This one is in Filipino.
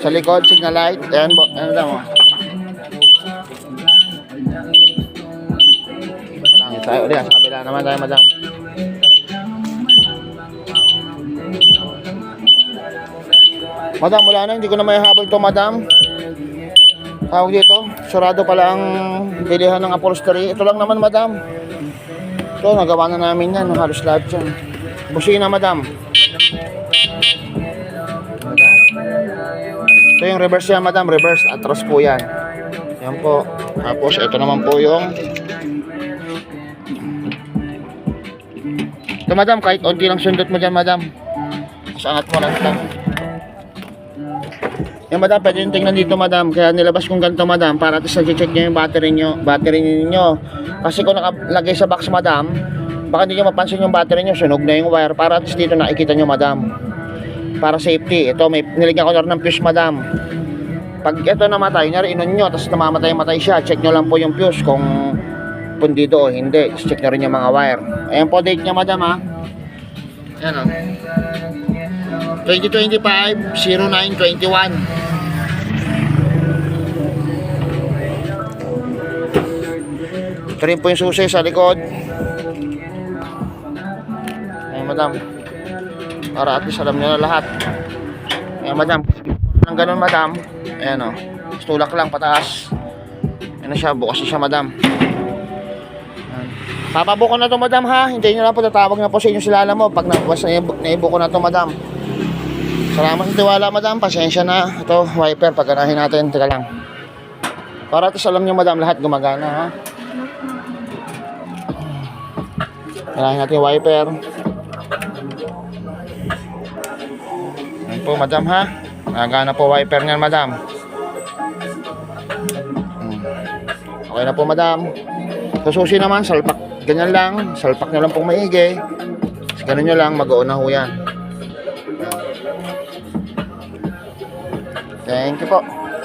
Sa likod, signal light. Ayan, bo, ano daw mo? Lang, tayo ulit. Sa kabila naman tayo, madam. Madam, wala na. Hindi ko na may habol to, madam. Tawag dito. Sarado pala ang bilihan ng upholstery. Ito lang naman, madam. Ito, nagawa na namin yan. Halos lahat yan. Busina, madam. Ito yung reverse yan, madam. Reverse. Atras po yan. Yan po. Tapos, ito naman po yung... Ito, madam. Kahit onti lang sundot mo dyan, madam. Mas angat mo lang lang. Yan, madam. Pwede yung tingnan dito, madam. Kaya nilabas kong ganito, madam. Para at sa check nyo yung battery nyo. Battery ninyo. Kasi kung nakalagay sa box, madam, baka hindi nyo mapansin yung battery nyo. Sunog na yung wire. Para least dito nakikita nyo, madam para safety. Ito, may nilagyan ko na rin ng fuse, madam. Pag ito namatay, nyari inon nyo, tapos namamatay-matay siya, check nyo lang po yung fuse kung pundido o hindi. Tapos check nyo rin yung mga wire. Ayan po date niya, madam, ha. Ayan, o. 2025-0921. Ito rin po yung susi sa likod. Ayan, madam para at least alam nyo na lahat. Ayan madam. Ng ganun madam. Ayan o tulak lang pataas. Ayan na siya bukas na siya madam. Ayan. papabuko na to madam ha? Hintayin nyo lang po tatawag na po sa inyo sila mo. Pag nabukas na naibuko na to madam. Salamat sa tiwala madam. Pasensya na. Ito wiper pagkanahin natin. Teka lang. Para at least alam nyo madam lahat gumagana ha? Kailangan natin wiper. Ayan po, madam ha. Nagana po wiper niyan, madam. Hmm. Okay na po, madam. Sa susi naman, salpak. Ganyan lang. Salpak nyo lang pong maigi. Ganun nyo lang, mag-uuna ho yan. Thank you po.